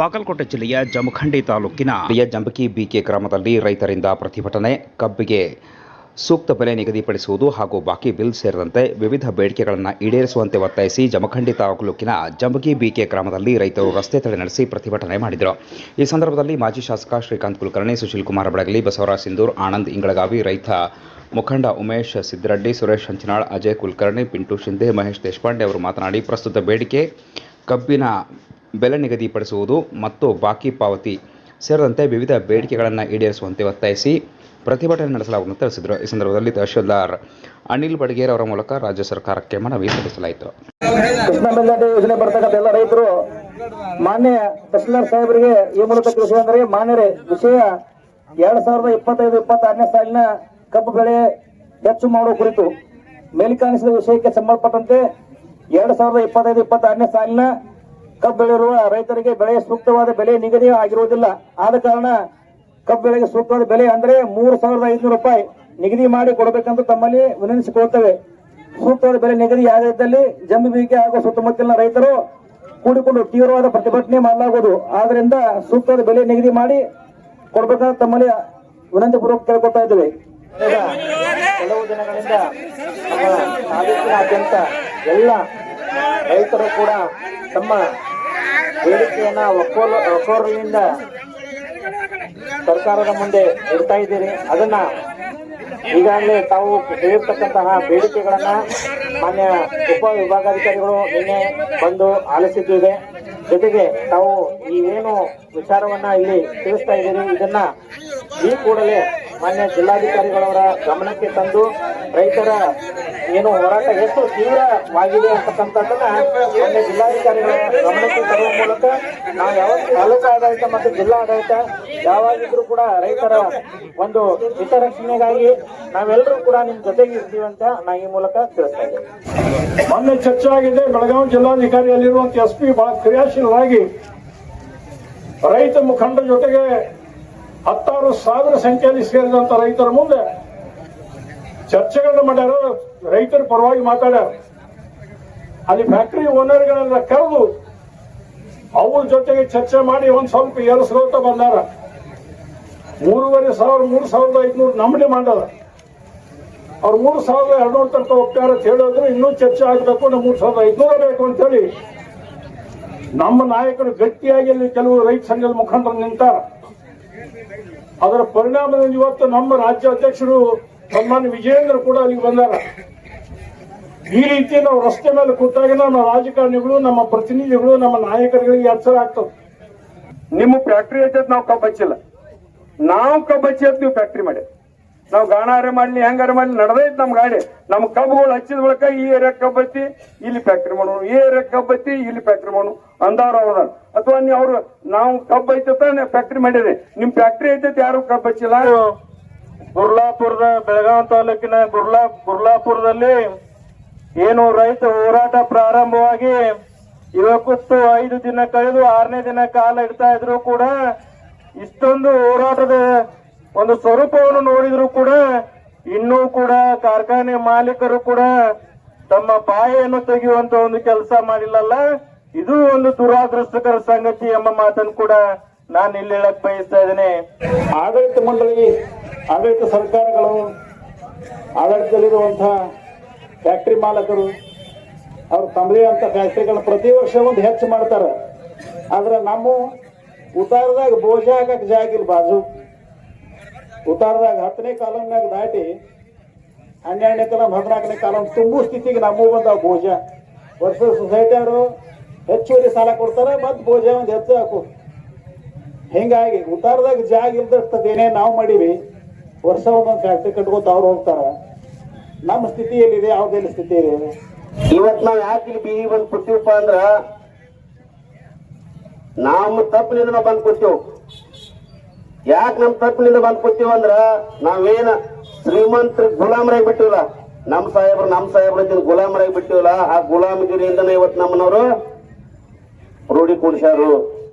ಬಾಗಲಕೋಟೆ ಜಿಲ್ಲೆಯ ಜಮಖಂಡಿ ತಾಲೂಕಿನ ಜಂಬಕಿ ಬಿಕೆ ಗ್ರಾಮದಲ್ಲಿ ರೈತರಿಂದ ಪ್ರತಿಭಟನೆ, ಕಬ್ಬಿಗೆ ಸೂಕ್ತ ಬೆಲೆ ನಿಗದಿಪಡಿಸುವುದು ಹಾಗೂ ಬಾಕಿ ಬಿಲ್ ಸೇರಿದಂತೆ ವಿವಿಧ ಬೇಡಿಕೆಗಳನ್ನು ಈಡೇರಿಸುವಂತೆ ಒತ್ತಾಯಿಸಿ ಜಮಖಂಡಿ ತಾಲೂಕಿನ ಜಂಬಗಿ ಬಿಕೆ ಗ್ರಾಮದಲ್ಲಿ ರೈತರು ರಸ್ತೆ ತಡೆ ನಡೆಸಿ ಪ್ರತಿಭಟನೆ ಮಾಡಿದರು. ಈ ಸಂದರ್ಭದಲ್ಲಿ ಮಾಜಿ ಶಾಸಕ ಶ್ರೀಕಾಂತ್ ಕುಲಕರ್ಣಿ ಸುಶೀಲ್ ಕುಮಾರ್ ಬಡಗಲಿ, ಬಸವರಾಜ್ ಸಿಂಧೂರ್, ಆನಂದ್ ಇಂಗಳಗಾವಿ ರೈತ ಮುಖಂಡ ಉಮೇಶ್ ಸಿದ್ದರೆಡ್ಡಿ, ಸುರೇಶ್ ಹಂಚನಾಳ್, ಅಜಯ್ ಕುಲಕರ್ಣಿ, ಪಿಂಟು ಶಿಂದೆ ಮಹೇಶ್ ದೇಶಪಾಂಡೆ ಅವರು ಮಾತನಾಡಿ, ಪ್ರಸ್ತುತ ಬೇಡಿಕೆ ಕಬ್ಬಿನ ಬೆಲೆ ನಿಗದಿಪಡಿಸುವುದು ಮತ್ತು ಬಾಕಿ ಪಾವತಿ ಸೇರಿದಂತೆ ವಿವಿಧ ಬೇಡಿಕೆಗಳನ್ನು ಈಡೇರಿಸುವಂತೆ ಒತ್ತಾಯಿಸಿ ಪ್ರತಿಭಟನೆ ನಡೆಸಲಾಗುವುದು ತಿಳಿಸಿದರು. ಈ ಸಂದರ್ಭದಲ್ಲಿ ತಹಶೀಲ್ದಾರ್ ಅನಿಲ್ ಬಡಗೇರ್ ಅವರ ಮೂಲಕ ರಾಜ್ಯ ಸರ್ಕಾರಕ್ಕೆ ಮನವಿ ಸಲ್ಲಿಸಲಾಯಿತು. ಯೋಜನೆ ಬರ್ತಕ್ಕಂಥ ಎಲ್ಲ ರೈತರು ಮಾನ್ಯ ತಹಶೀಲ್ದಾರ್ ಸಾಹೇಬರಿಗೆ ಈ ಮೂಲಕ ತಿಳಿಸಿದಂದ್ರೆ ಮಾನ್ಯರೇ, ವಿಷಯ ಎರಡ್ ಸಾವಿರದ ಇಪ್ಪತ್ತೈದು, ಇಪ್ಪತ್ತಾರನೇ ಸಾಲಿನ ಕಬ್ಬು ಬೆಳೆ ಹೆಚ್ಚು ಮಾಡುವ ಕುರಿತು ಮೇಲ್ಕಾಣಿಸಿದ ವಿಷಯಕ್ಕೆ ಸಂಬಂಧಪಟ್ಟಂತೆ ಎರಡ್ ಸಾವಿರದ ಇಪ್ಪತ್ತೈದು, ಇಪ್ಪತ್ತಾರನೇ ಸಾಲಿನ ಕಬ್ಬು ಬೆಳೆಯುವ ರೈತರಿಗೆ ಬೆಳೆ ಸೂಕ್ತವಾದ ಬೆಲೆ ನಿಗದಿ ಆಗಿರುವುದಿಲ್ಲ. ಆದ ಕಾರಣ ಕಬ್ಬು ಬೆಳೆಗೆ ಸೂಕ್ತವಾದ ಬೆಲೆ ಅಂದ್ರೆ ಮೂರು ಸಾವಿರದ ಐದುನೂರು ರೂಪಾಯಿ ನಿಗದಿ ಮಾಡಿ ಕೊಡಬೇಕಂತ ತಮ್ಮಲ್ಲಿ ವಿನಂತಿಸಿಕೊಳ್ತೇವೆ ಸೂಕ್ತವಾದ ಬೆಲೆ ನಿಗದಿ ಆಗದಿದ್ದಲ್ಲಿ ಜಮೀನಿಗೆ ಹಾಗೂ ಸುತ್ತಮುತ್ತಲಿನ ರೈತರು ಕೂಡಿಕೊಂಡು ತೀವ್ರವಾದ ಪ್ರತಿಭಟನೆ ಮಾಡಲಾಗುವುದು. ಆದ್ರಿಂದ ಸೂಕ್ತವಾದ ಬೆಲೆ ನಿಗದಿ ಮಾಡಿ ಕೊಡಬೇಕಂತ ತಮ್ಮಲ್ಲಿ ವಿನಂತಿ ಪೂರ್ವಕ ಕೇಳ್ಕೊತಾ ಇದ್ದೇವೆ. ಕೆಲವು ದಿನಗಳಿಂದ ತಾಲೂಕಿನಾದ್ಯಂತ ಎಲ್ಲ ರೈತರು ಕೂಡ ತಮ್ಮ ಬೇಡಿಕೆಯನ್ನ ಒಕ್ಕೋಲ ಒಕ್ಕೋರ್ಲಿಂದ ಸರ್ಕಾರದ ಮುಂದೆ ಇಡ್ತಾ ಇದ್ದೀರಿ. ಅದನ್ನ ಈಗಾಗಲೇ ತಾವು ಹೇಳಿರ್ತಕ್ಕಂತಹ ಬೇಡಿಕೆಗಳನ್ನ ಮಾನ್ಯ ಉಪ ವಿಭಾಗಾಧಿಕಾರಿಗಳು ನಿನ್ನೆ ಬಂದು ಆಲಿಸಿದ್ದೇವೆ ಜೊತೆಗೆ ತಾವು ಈ ಏನು ವಿಚಾರವನ್ನ ಇಲ್ಲಿ ತಿಳಿಸ್ತಾ ಇದ್ದೀರಿ, ಇದನ್ನ ಈ ಕೂಡಲೇ ಮಾನ್ಯ ಜಿಲ್ಲಾಧಿಕಾರಿಗಳವರ ಗಮನಕ್ಕೆ ತಂದು ರೈತರ ಏನು ಹೋರಾಟ ಎಷ್ಟು ತೀವ್ರವಾಗಿದೆ ಅಂತಕ್ಕಂಥದ್ದನ್ನ ಮಾನ್ಯ ಜಿಲ್ಲಾಧಿಕಾರಿಗಳ ಗಮನಕ್ಕೆ ತರುವ ಮೂಲಕ ನಾವು ಯಾವ ತಾಲೂಕು ಆಡಳಿತ ಮತ್ತು ಜಿಲ್ಲಾ ಆಡಳಿತ ಯಾವಾಗಿದ್ರೂ ಕೂಡ ರೈತರ ಒಂದು ಹಿತರಕ್ಷಣೆಗಾಗಿ ನಾವೆಲ್ಲರೂ ಕೂಡ ನಿಮ್ ಜೊತೆಗೆ ಇರ್ತೀವಿ ಅಂತ ನಾ ಈ ಮೂಲಕ ತಿಳಿಸ್ತಾ ಇದ್ದೇನೆ. ಮೊನ್ನೆ ಚರ್ಚೆ ಆಗಿದೆ ಬೆಳಗಾವಿ ಜಿಲ್ಲಾಧಿಕಾರಿಯಲ್ಲಿರುವಂತ ಎಸ್ ಪಿ ಬಹಳ ಕ್ರಿಯಾಶೀಲವಾಗಿ ರೈತ ಮುಖಂಡರ ಜೊತೆಗೆ ಹತ್ತಾರು ಸಾವಿರ ಸಂಖ್ಯೆಯಲ್ಲಿ ಸೇರಿದಂತ ರೈತರ ಮುಂದೆ ಚರ್ಚೆಗಳನ್ನ ಮಾಡ್ಯಾರ, ರೈತರ ಪರವಾಗಿ ಮಾತಾಡ್ಯಾರ. ಅಲ್ಲಿ ಫ್ಯಾಕ್ಟರಿ ಓನರ್ಗಳೆಲ್ಲ ಕರೆದು ಅವ್ರ ಜೊತೆಗೆ ಚರ್ಚೆ ಮಾಡಿ ಒಂದ್ ಸ್ವಲ್ಪ ಏರಿಸ್ಕೋತ ಬಂದಾರ. ಮೂರುವರೆ ಸಾವಿರ, ಮೂರು ಸಾವಿರದ ಐದುನೂರು ನಮ್ಮನೆ ಮಾಡದ ಅವ್ರು ಮೂರು ಸಾವಿರದ ಎರಡ್ನೂರು ತನಕ ಹೋಗ್ತಾರೆ ಅಂತ ಹೇಳಿದ್ರು ಇನ್ನೂ ಚರ್ಚೆ ಆಗಬೇಕು ನಮ್ ಮೂರು ಸಾವಿರದ ಐದ್ನೂರ ಬೇಕು ಅಂತೇಳಿ ನಮ್ಮ ನಾಯಕರು ಗಟ್ಟಿಯಾಗಿ ಅಲ್ಲಿ ಕೆಲವು ರೈತ ಸಂಘದ ಮುಖಂಡರು ನಿಂತಾರ. ಅದರ ಪರಿಣಾಮದಿಂದ ಇವತ್ತು ನಮ್ಮ ರಾಜ್ಯ ಅಧ್ಯಕ್ಷರು ಸನ್ಮಾನ್ಯ ವಿಜಯೇಂದ್ರ ಕೂಡ ಅಲ್ಲಿಗೆ ಬಂದಾರ. ಈ ರೀತಿ ನಾವು ರಸ್ತೆ ಮೇಲೆ ಕೂತಾಗ ನಮ್ಮ ರಾಜಕಾರಣಿಗಳು ನಮ್ಮ ಪ್ರತಿನಿಧಿಗಳು ನಮ್ಮ ನಾಯಕರುಗಳಿಗೆ ಎಚ್ಚರ ಆಗ್ತದೆ ನಿಮ್ಮ ಫ್ಯಾಕ್ಟ್ರಿ ಹಚ್ಚದ್ ನಾವು ಕಬ್ಬು ಹಚ್ಚಿಲ್ಲ ನಾವು ಕಬ್ಬು ಹಚ್ಚಿ ನೀವು ಫ್ಯಾಕ್ಟ್ರಿ ಮಾಡಿ. ನಾವು ಗಾಣಾರೆ ಮಾಡ್ಲಿ ಹೆಂಗಾರೆ ಮಾಡ್ಲಿ ಇತ್ತು ನಮ್ಮ ಗಾಡಿ. ನಮ್ಮ ಕಬ್ಬುಗಳು ಹಚ್ಚಿದ ಬಳಿಕ ಈ ಏರಿಯಾ ಕಬ್ಬು ಹಚ್ಚಿ ಇಲ್ಲಿ ಫ್ಯಾಕ್ಟ್ರಿ ಮಾಡೋಣ. ಈ ಏರಿಯಾ ಕಬ್ಬು ಇಲ್ಲಿ ಫ್ಯಾಕ್ಟ್ರಿ ಮಾಡೋಣ. ಅಂದವ್ರು ಅವ್ರ ಅಥವಾ ನೀವು ಅವರು ನಾವು ಕಬ್ಬು ಐತತ ಫ್ಯಾಕ್ಟ್ರಿ ಮಾಡಿರಿ ನಿಮ್ಮ ಫ್ಯಾಕ್ಟ್ರಿ ಐತೆ ಯಾರು ಕಬ್ಬು ಹಚ್ಚಿಲ್ಲ ಗುರ್ಲಾಪುರದ ಬೆಳಗಾವಿ ತಾಲೂಕಿನ ಗುರ್ಲಾ ಗುರ್ಲಾಪುರದಲ್ಲಿ ಏನು ರೈತ ಹೋರಾಟ ಪ್ರಾರಂಭವಾಗಿ ಇವತ್ತು ಐದು ದಿನ ಕಳೆದು ಆರನೇ ದಿನ ಕಾಲ ಇಡ್ತಾ ಇದ್ರು ಕೂಡ ಇಷ್ಟೊಂದು ಹೋರಾಟದ ಒಂದು ಸ್ವರೂಪವನ್ನು ನೋಡಿದ್ರು ಕೂಡ ಇನ್ನೂ ಕೂಡ ಕಾರ್ಖಾನೆ ಮಾಲೀಕರು ಕೂಡ ತಮ್ಮ ಬಾಯನ್ನು ತೆಗೆಯುವಂತ ಒಂದು ಕೆಲಸ ಮಾಡಿಲ್ಲಲ್ಲ? ಇದು ಒಂದು ದುರಾದೃಷ್ಟಕರ ಸಂಗತಿ ಎಂಬ ಮಾತನ್ನು ಕೂಡ ನಾನು ಇಲ್ಲಿ ಹೇಳಕ್ ಬಯಸ್ತಾ ಇದ್ದೇನೆ. ಆಡಳಿತ ಮಂಡಳಿ ಆಡಳಿತ ಸರ್ಕಾರಗಳು ಆಡಳಿತದಲ್ಲಿರುವಂತಹ ಫ್ಯಾಕ್ಟರಿ ಮಾಲಕರು, ಅವ್ರು ತಮ್ಮದೇ ಅಂತ ಫ್ಯಾಕ್ಟರಿಗಳನ್ನ ಪ್ರತಿ ವರ್ಷ ಒಂದು ಹೆಚ್ಚು ಮಾಡ್ತಾರೆ. ಆದ್ರೆ ನಮ್ಮ ಉತ್ತಾರದಾಗ ಬೋಜ ಹಾಕಕ್ ಜಾಗ ಇಲ್ಲ ಬಾಜು. ಉತ್ತಾರದಾಗ ಹತ್ತನೇ ಕಾಲಮ್ನಾಗ ದಾಟಿ ಹನ್ನೆರಡನೇ ಕಾಲಂ ಹದಿನಾಲ್ಕನೇ ಕಾಲಂ ತುಂಬು ಸ್ಥಿತಿಗೆ ನಮ್ಮೂ ಬಂದಾವ ಬೋಜ. ವರ್ಷ ಸೊಸೈಟಿ ಅವರು ಹೆಚ್ಚುವರಿ ಸಾಲ ಕೊಡ್ತಾರೆ, ಮತ್ತೆ ಬೋಜ ಒಂದು ಹೆಚ್ಚು ಹಾಕು ಹಿಂಗಾಗಿ ಉತ್ತಾರದಾಗ ಜಾಗ ಇಲ್ದಷ್ಟದ ಏನೇ ನಾವು ಮಾಡೀವಿ. ವರ್ಷ ಒಂದೊಂದು ಫ್ಯಾಕ್ಟ್ರಿ ಕಟ್ಕೋತ ಅವ್ರು ಹೋಗ್ತಾರ. ನಮ್ಮ ಸ್ಥಿತಿ ಎಲ್ಲಿದೆ ಯಾವ್ದೇ ಸ್ಥಿತಿ ಇದೆ? ಇವತ್ ನಾವ್ ಯಾಕೆ ಇಲ್ಲಿ ಬೀದಿ ಬಂದ್ ಕೂತೀವಪ್ಪ ಅಂದ್ರ ನಮ್ಮ ತಪ್ಪಿನಿಂದ ನಾವ್ ಬಂದ್ ಕೂತೀವ್. ಯಾಕೆ ನಮ್ ತಪ್ಪಿನಿಂದ ಬಂದ್ ಕೊಟ್ಟಿವ್ ಅಂದ್ರ, ನಾವೇನ ಶ್ರೀಮಂತ ಗುಲಾಮರಾಗಿ ಬಿಟ್ಟಿವಲ್ಲ ನಮ್ ಸಾಹೇಬ್ರು ನಮ್ ಸಾಹೇಬ್ರ ಗುಲಾಮರಾಗಿ ಬಿಟ್ಟಿವಲ್ಲ ಆ ಗುಲಾಮಗಿರಿಯಿಂದನೇ ಇವತ್ ನಮ್ಮನವರು ರೂಢಿ ಕೂಡಿಸ್ಯಾರು.